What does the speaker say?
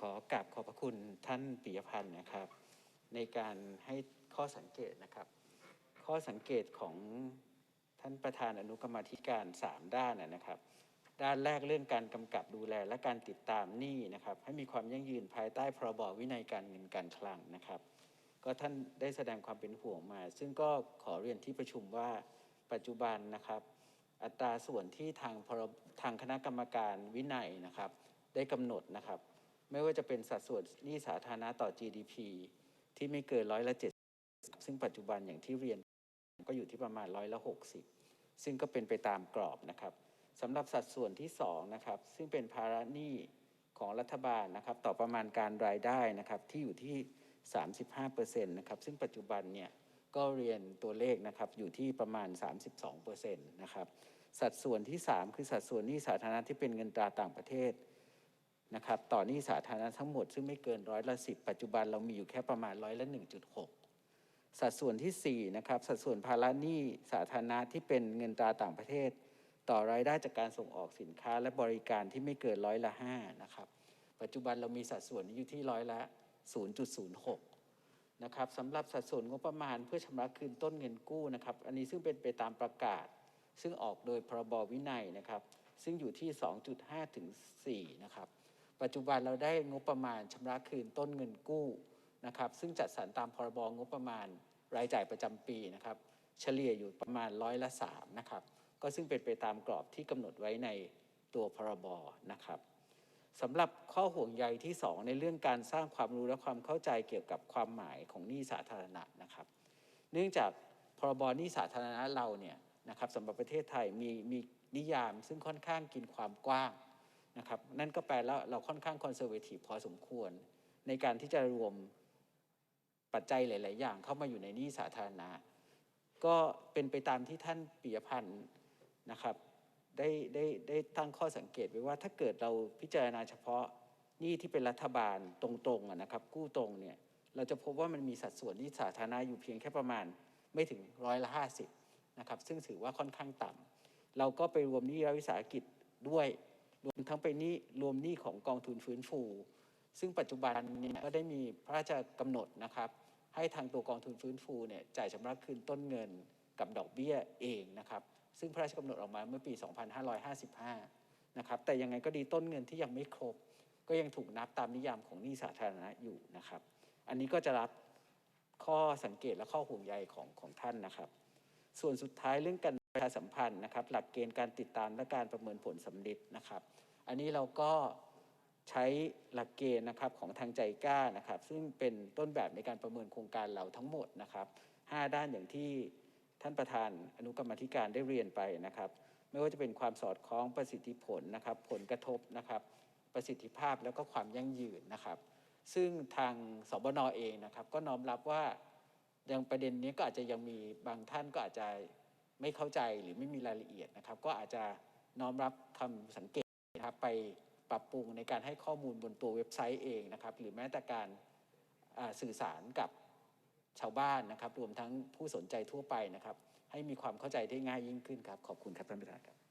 ขอกราบขอบพระคุณท่านปิยพันธ์นะครับ ในการให้ข้อสังเกตนะครับ ข้อสังเกตของท่านประธานอนุกรรมธิการ 3 ด้านนะครับ ด้านแรกเรื่องการกำกับดูแลและการติดตามหนี้นะครับ ให้มีความยั่งยืนภายใต้พรบวินัยการเงินการคลังนะครับ ก็ท่านได้แสดงความเป็นห่วงมา ซึ่งก็ขอเรียนที่ประชุมว่าปัจจุบันนะครับ อัตราส่วนที่ทางทางคณะกรรมการวินัยนะครับ ได้กำหนดนะครับ ไม่ว่าจะเป็นสัดส่วนหนี้สาธารณะต่อ GDP ที่ไม่เกินร้อยละเจ็ดซึ่งปัจจุบันอย่างที่เรียนก็อยู่ที่ประมาณร้อยละหกสิบซึ่งก็เป็นไปตามกรอบนะครับสำหรับสัดส่วนที่สองนะครับซึ่งเป็นภาระหนี้ของรัฐบาลนะครับต่อประมาณการรายได้นะครับที่อยู่ที่ 35%นะครับซึ่งปัจจุบันเนี่ยก็เรียนตัวเลขนะครับอยู่ที่ประมาณ 32%นะครับสัดส่วนที่ 3 คือสัดส่วนหนี้สาธารณะที่เป็นเงินตราต่างประเทศ นะครับต่อหนี้สาธารณะทั้งหมดซึ่งไม่เกินร้อยละสิปัจจุบันเรามีอยู่แค่ประมาณร้อยละ 1.6 สัดส่วนที่4นะครับสัดส่วนภาระหนี้สาธารณะที่เป็นเงินตราต่างประเทศ ต่อรายได้จากการส่งออกสินค้าและบริการที่ไม่เกินร้อยละ5นะครับปัจจุบันเรามีสัดส่วนอยู่ที่ร้อยละ 0.06 นะครับสำหรับสัดส่วนงบประมาณเพื่อชำระคืนต้นเงินกู้นะครับอันนี้ซึ่งเป็นไปตามประกาศ ซึ่งออกโดยพรบวินัยนะครับซึ่งอยู่ที่ 2.5 ถึง 4 นะครับ ปัจจุบันเราได้งบประมาณชำระคืนต้นเงินกู้นะครับซึ่งจัดสรรตามพรบงบประมาณรายจ่ายประจำปีนะครับเฉลี่ยอยู่ประมาณร้อยละ3นะครับก็ซึ่งเป็นไปตามกรอบที่กำหนดไว้ในตัวพรบนะครับสำหรับข้อห่วงใยที่ 2 ในเรื่องการสร้างความรู้และความเข้าใจเกี่ยวกับความหมายของหนี้สาธารณะนะครับ เนื่องจากพรบหนี้สาธารณะเราเนี่ยนะครับสำหรับประเทศไทยมีมีนิยามซึ่งค่อนข้างกินความกว้าง นะครับนั่นก็แปลแล้วเราค่อนข้างคอนเซอร์เวทีฟพอสมควร ในการที่จะรวมปัจจัยหลาย ๆ อย่างเข้ามาอยู่ในนี้สาธารณะ ก็เป็นไปตามที่ท่านปิยพันธ์นะครับได้ได้ได้ตั้งข้อสังเกตไว้ว่าถ้าเกิดเราพิจารณาเฉพาะนี้ที่เป็นรัฐบาลตรงๆนะครับ กู้ตรงเนี่ยเราจะพบว่ามันมีสัดส่วนหนี้สาธารณะอยู่เพียงแค่ประมาณไม่ถึงร้อยละห้าสิบนะครับซึ่งถือว่าค่อนข้างต่ำเราก็ไปรวมนี้รัฐวิสาหกิจด้วย รวมทั้งไปหนี้รวมหนี้ของกองทุนฟื้นฟู ซึ่งปัจจุบันเนี่ยก็ได้มีพระราชกำหนดนะครับ ให้ทางตัวกองทุนฟื้นฟูเนี่ยจ่ายชำระคืนต้นเงินกับดอกเบี้ยเองนะครับ ซึ่งพระราชกำหนดออกมาเมื่อปี 2555 นะครับ แต่ยังไงก็ดีต้นเงินที่ยังไม่ครบ ก็ยังถูกนับตามนิยามของหนี้สาธารณะอยู่นะครับ อันนี้ก็จะรับข้อสังเกตและข้อห่วงใยของของท่านนะครับ ส่วนสุดท้ายเรื่องการ ประชาสัมพันธ์นะครับ หลักเกณฑ์การติดตามและการประเมินผลสำลิดนะครับ อันนี้เราก็ใช้หลักเกณฑ์นะครับของทางใจกล้านะครับ ซึ่งเป็นต้นแบบในการประเมินโครงการเราทั้งหมดนะครับ 5 ด้านอย่างที่ท่านประธานอนุกรรมธิการได้เรียนไปนะครับ ไม่ว่าจะเป็นความสอดคล้องประสิทธิผลนะครับ ผลกระทบนะครับ ประสิทธิภาพแล้วก็ความยั่งยืนนะครับ ซึ่งทางสบนเองนะครับ ก็น้อมรับว่ายังประเด็นนี้ก็อาจจะยังมีบางท่านก็อาจจะ ไม่เข้าใจหรือไม่มีรายละเอียดนะครับ ก็อาจจะน้อมรับคำสังเกตนะครับไปปรับปรุงในการให้ข้อมูลบนตัวเว็บไซต์เองนะครับ หรือแม้แต่การสื่อสารกับชาวบ้านนะครับ รวมทั้งผู้สนใจทั่วไปนะครับ ให้มีความเข้าใจได้ง่ายยิ่งขึ้นครับ ขอบคุณครับท่านประธานครับ